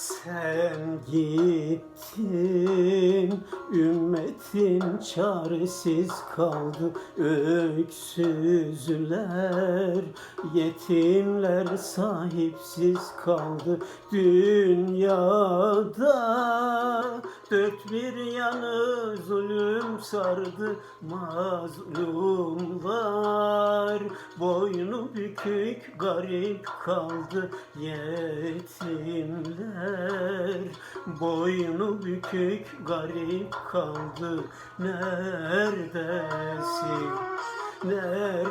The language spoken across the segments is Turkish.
Sen gittin, ümmetin çaresiz kaldı. Öksüzler, yetimler sahipsiz kaldı. Dünyada dört bir yanı zulüm sardı Mazlumlar boynu bükük garip kaldı Yetimler boynu bükük garip kaldı Neredesin? Neredesin?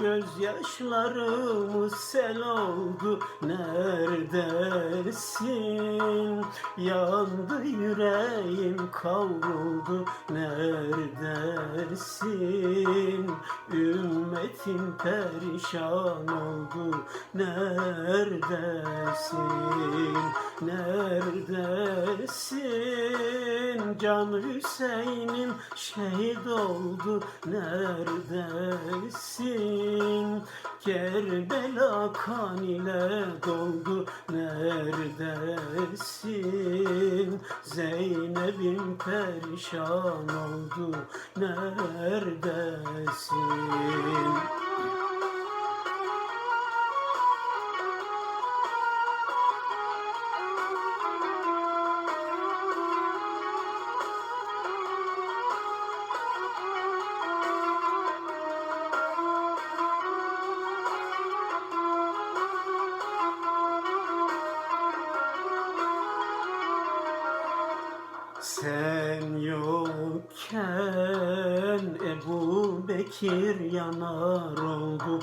Gözyaşlarımız sel oldu. Neredesin? Yandı yüreğim kavruldu. Neredesin? Ümmetim perişan oldu. Neredesin? Neredesin? Can Hüseyin'im şehit oldu. Neredesin? Kerbela kan ile doldu. Neredesin? Zeynep'im perişan oldu. Neredesin? Sen yokken Ebu Bekir yanar oldu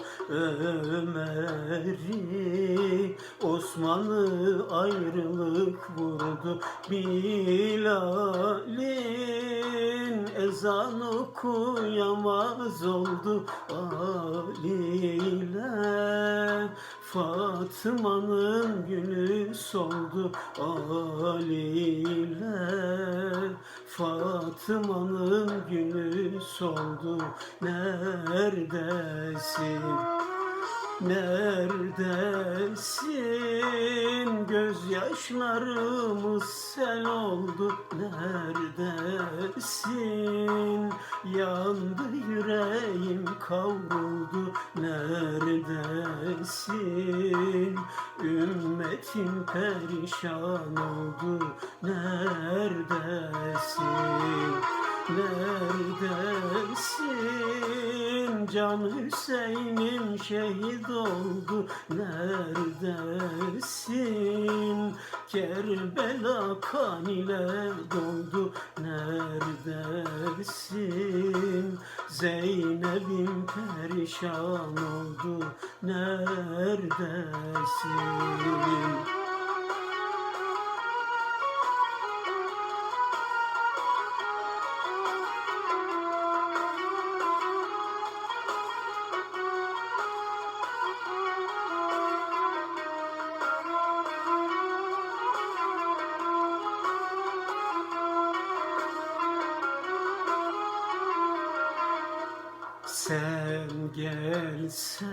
Ömer'i. Osman'ı ayrılık vurdu Bilal'in. Ezan okuyamaz oldu Ali ile Fatıma'nın günü soldu Ali ile Fatıma'nın günü soldu Neredesin? Neredesin? Gözyaşlarımız sel oldu. Neredesin? Yandı yüreğim kavruldu. Neredesin? Ümmetim perişan oldu. Neredesin? Neredesin? Can Hüseyin'im şehit oldu. Neredesin? Kerbela kan ile doldu. Neredesin? Zeynep'im perişan oldu. Neredesin? Sen gelsen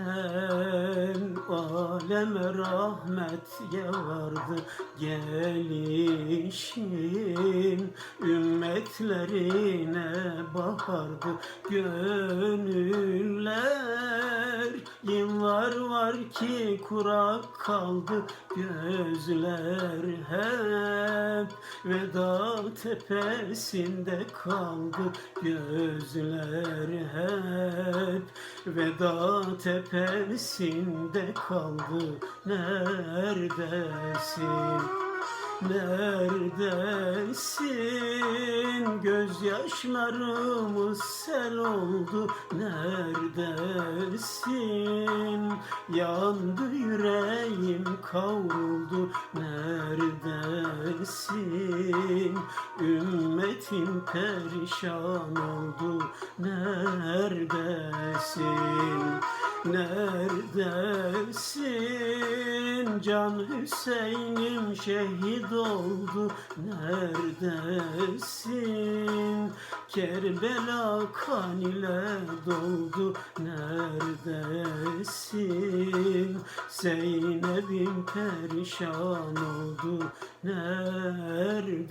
aleme rahmet yağardı gelişin ümmetlerine bahardı. Gönüller yıllar var ki kurak kaldı. Gözler hep veda tepesinde kaldı. Gözler hep veda tepesinde kaldı. Neredesin Neredesin? Gözyaşlarımız sel oldu. Neredesin? Yandı yüreğim kavruldu. Neredesin? Ümmetim perişan oldu. Neredesin? Neredesin? Can Hüseyin'im şehit oldu neredesin? Kerbela kan ile doldu neredesin? Zeynep'im perişan oldu neredesin?